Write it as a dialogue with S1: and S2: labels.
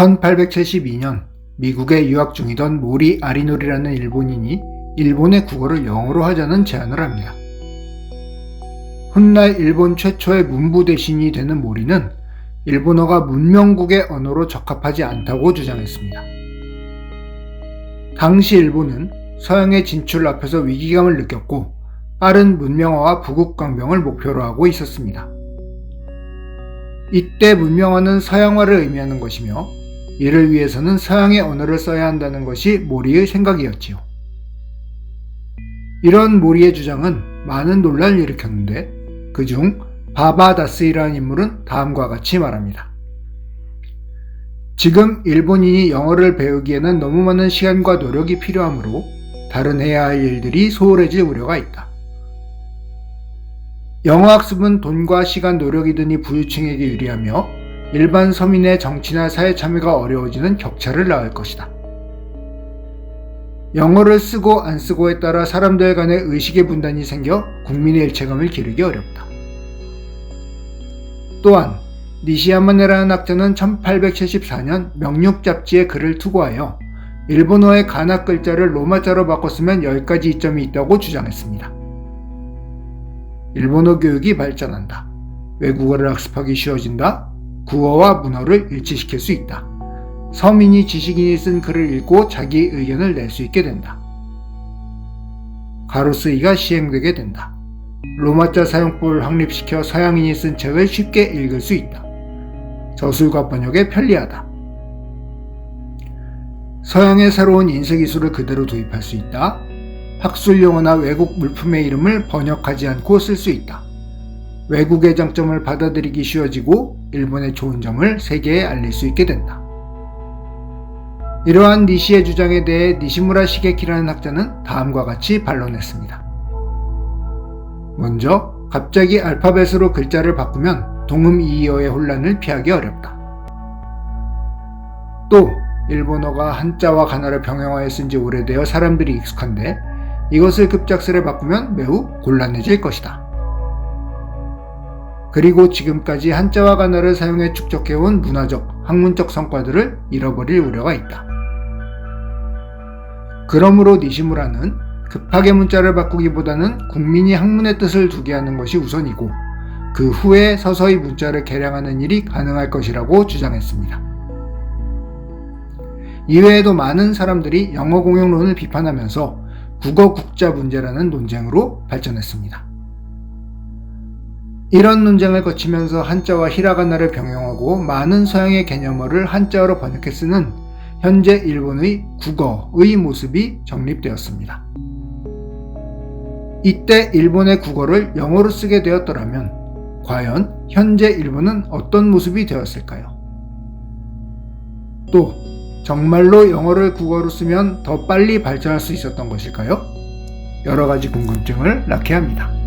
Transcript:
S1: 1872년 미국에 유학 중이던 모리 아리노리라는 일본인이 일본의 국어를 영어로 하자는 제안을 합니다. 훗날 일본 최초의 문부 대신이 되는 모리는 일본어가 문명국의 언어로 적합하지 않다고 주장했습니다. 당시 일본은 서양의 진출 앞에서 위기감을 느꼈고 빠른 문명화와 부국 강병을 목표로 하고 있었습니다. 이때 문명화는 서양화를 의미하는 것이며 이를 위해서는 서양의 언어를 써야 한다는 것이 모리의 생각이었지요. 이런 모리의 주장은 많은 논란을 일으켰는데 그중 바바다스이라는 인물은 다음과 같이 말합니다. 지금 일본인이 영어를 배우기에는 너무 많은 시간과 노력이 필요하므로 다른 해야 할 일들이 소홀해질 우려가 있다. 영어 학습은 돈과 시간, 노력이 드니 부유층에게 유리하며 일반 서민의 정치나 사회 참여가 어려워지는 격차를 낳을 것이다. 영어를 쓰고 안 쓰고에 따라 사람들 간의 의식의 분단이 생겨 국민의 일체감을 기르기 어렵다. 또한 니시야마네라는 학자는 1874년 명육 잡지에 글을 투고하여 일본어의 가나 글자를 로마자로 바꿨으면 10가지 이점이 있다고 주장했습니다. 일본어 교육이 발전한다. 외국어를 학습하기 쉬워진다. 국어와 문어를 일치시킬 수 있다. 서민이 지식인이 쓴 글을 읽고 자기 의견을 낼 수 있게 된다. 가로 쓰기가 시행되게 된다. 로마자 사용법을 확립시켜 서양인이 쓴 책을 쉽게 읽을 수 있다. 저술과 번역에 편리하다. 서양의 새로운 인쇄 기술을 그대로 도입할 수 있다. 학술 용어나 외국 물품의 이름을 번역하지 않고 쓸 수 있다. 외국의 장점을 받아들이기 쉬워지고 일본의 좋은 점을 세계에 알릴 수 있게 된다. 이러한 니시의 주장에 대해 니시무라 시게키라는 학자는 다음과 같이 반론했습니다. 먼저 갑자기 알파벳으로 글자를 바꾸면 동음 이어의 혼란을 피하기 어렵다. 또 일본어가 한자와 가나를 병행하여 쓴 지 오래되어 사람들이 익숙한데 이것을 급작스레 바꾸면 매우 곤란해질 것이다. 그리고 지금까지 한자와 가나를 사용해 축적해온 문화적, 학문적 성과들을 잃어버릴 우려가 있다. 그러므로 니시무라는 급하게 문자를 바꾸기보다는 국민이 학문의 뜻을 두게 하는 것이 우선이고 그 후에 서서히 문자를 개량하는 일이 가능할 것이라고 주장했습니다. 이외에도 많은 사람들이 영어 공용론을 비판하면서 국어 국자 문제라는 논쟁으로 발전했습니다. 이런 논쟁을 거치면서 한자와 히라가나를 병용하고 많은 서양의 개념어를 한자어로 번역해 쓰는 현재 일본의 국어의 모습이 정립되었습니다. 이때 일본의 국어를 영어로 쓰게 되었더라면 과연 현재 일본은 어떤 모습이 되었을까요? 또 정말로 영어를 국어로 쓰면 더 빨리 발전할 수 있었던 것일까요? 여러 가지 궁금증을 낳게 합니다.